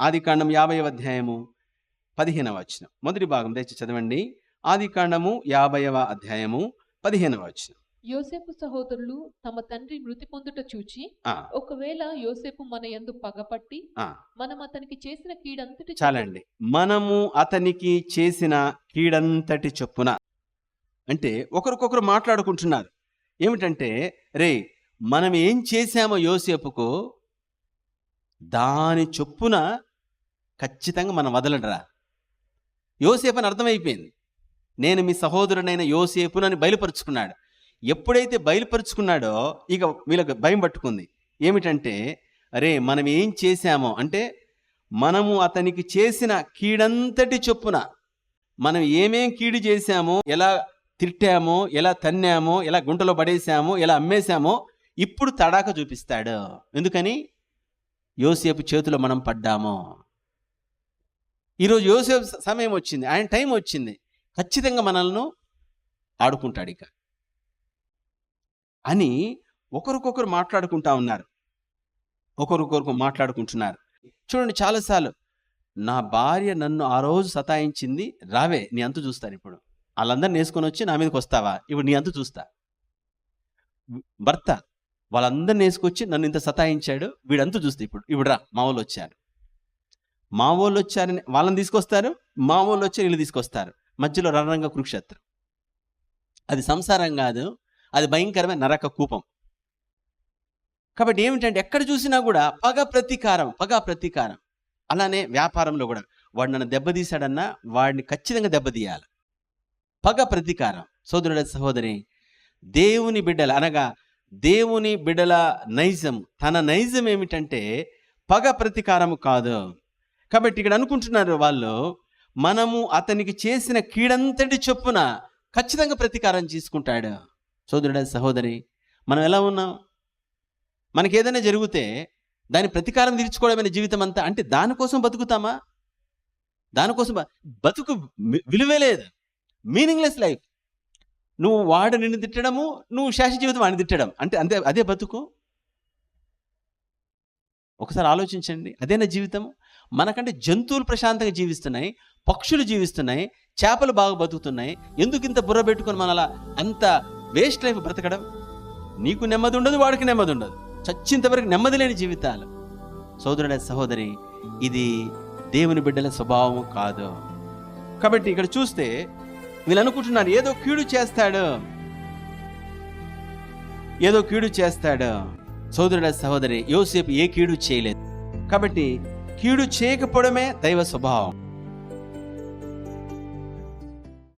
ఆది కాండం యాభై అధ్యాయము పదిహేనవ వచనం. మొదటి భాగం తెచ్చి చదవండి. ఆది కాండము యాభైవ అధ్యాయము పదిహేనవ వచనం. యోసేపు సహోదరులు తమ తండ్రి మృతి పొందుట చూచి ఒకవేళ యోసేపు మన యందు పగపట్టి మనం అతనికి చేసిన కీడంతటి చాలండి. మనము అతనికి చేసిన కీడంతటి చొప్పున అంటే ఒకరికొకరు మాట్లాడుకుంటున్నారు. ఏమిటంటే రే మనం ఏం చేశామో యోసేపుకు దాని చొప్పున ఖచ్చితంగా మనం వదలడరా యోసేపు అని అర్థమైపోయింది. నేను మీ సహోదరుడైన యోసేపునని బయలుపరుచుకున్నాడు. ఎప్పుడైతే బయలుపరుచుకున్నాడో ఇక వీళ్ళకి భయం పట్టుకుంది. ఏమిటంటే అరే మనం ఏం చేశామో? అంటే మనము అతనికి చేసిన కీడంతటి చొప్పున మనం ఏమేం కీడు చేశామో ఎలా తిట్టామో ఎలా తన్నామో ఎలా గుంటలో పడేసామో ఎలా అమ్మేశామో ఇప్పుడు తడాక చూపిస్తాడు. ఎందుకని? యోసేపు చేతిలో మనం పడ్డామో. ఈరోజు యోసేపు సమయం వచ్చింది. ఆయన టైం వచ్చింది. ఖచ్చితంగా మనల్ని ఆడుకుంటాడు ఇక. అని ఒకరికొకరు మాట్లాడుకుంటా ఉన్నారు. ఒకరికొకరు మాట్లాడుకుంటున్నారు. చూడండి చాలాసార్లు నా భార్య నన్ను ఆ రోజు సతాయించింది రావే నీ అంతు చూస్తాను ఇప్పుడు. వాళ్ళందరిని వేసుకొని వచ్చి నా మీదకి వస్తావా? ఇప్పుడు నీ అంతు చూస్తా. భర్త వాళ్ళందరిని వేసుకొచ్చి నన్ను ఇంత సతాయించాడు వీడంతా చూస్తే ఇప్పుడు. ఇప్పుడు రా మా వాళ్ళు వచ్చారు. మా వాళ్ళు వచ్చారని వాళ్ళని తీసుకొస్తారు మా వాళ్ళు వచ్చి వీళ్ళు తీసుకొస్తారు. మధ్యలో రణరంగ కురుక్షేత్రం. అది సంసారం కాదు అది భయంకరమైన నరక కూపం. కాబట్టి ఏమిటంటే ఎక్కడ చూసినా కూడా పగ ప్రతీకారం పగ ప్రతీకారం. అలానే వ్యాపారంలో కూడా. వాడు నన్ను దెబ్బతీశాడన్నా వాడిని ఖచ్చితంగా దెబ్బతీయాలి పగ ప్రతీకారం. సోదరుడ సహోదరి దేవుని బిడ్డల అనగా దేవుని బిడ్డల నైజం. తన నైజం ఏమిటంటే పగ ప్రతీకారం కాదు. కాబట్టి ఇక్కడ అనుకుంటున్నారు వాళ్ళు మనము అతనికి చేసిన కీడంతటి చొప్పున ఖచ్చితంగా ప్రతీకారం తీసుకుంటాడు సోదరుడ సహోదరి మనం ఎలా ఉన్నాం? మనకి ఏదైనా జరిగితే దాని ప్రతీకారం తీర్చుకోవడమైన జీవితం అంతా అంటే దానికోసం బతుకుతామా? దానికోసం బతుకు విలువే లేదు. Meaningless life. నువ్వు వాడు నిన్ను తిట్టడము నువ్వు శాశ్వత జీవితం వాడిని తిట్టడం. అంటే అంతే అదే బతుకు? ఒకసారి ఆలోచించండి. అదేనా జీవితం. మనకంటే జంతువులు ప్రశాంతంగా జీవిస్తున్నాయి. పక్షులు జీవిస్తున్నాయి. చేపలు బాగా బతుకుతున్నాయి. ఎందుకు ఇంత బుర్ర పెట్టుకొని మన అలా అంత వేస్ట్ లైఫ్ బ్రతకడం? నీకు నెమ్మది ఉండదు వాడికి నెమ్మది ఉండదు. చచ్చింతవరకు నెమ్మది లేని జీవితాలు. సోదరుడ సహోదరి ఇది దేవుని బిడ్డల స్వభావం కాదు. కాబట్టి ఇక్కడ చూస్తే వీళ్ళు అనుకుంటున్నారు ఏదో కీడు చేస్తాడు. ఏదో కీడు చేస్తాడు. సోదరుల సహోదరి యోసేపు ఏ కీడు చేయలేదు. కాబట్టి కీడు చేయకపోవడమే దైవ స్వభావం.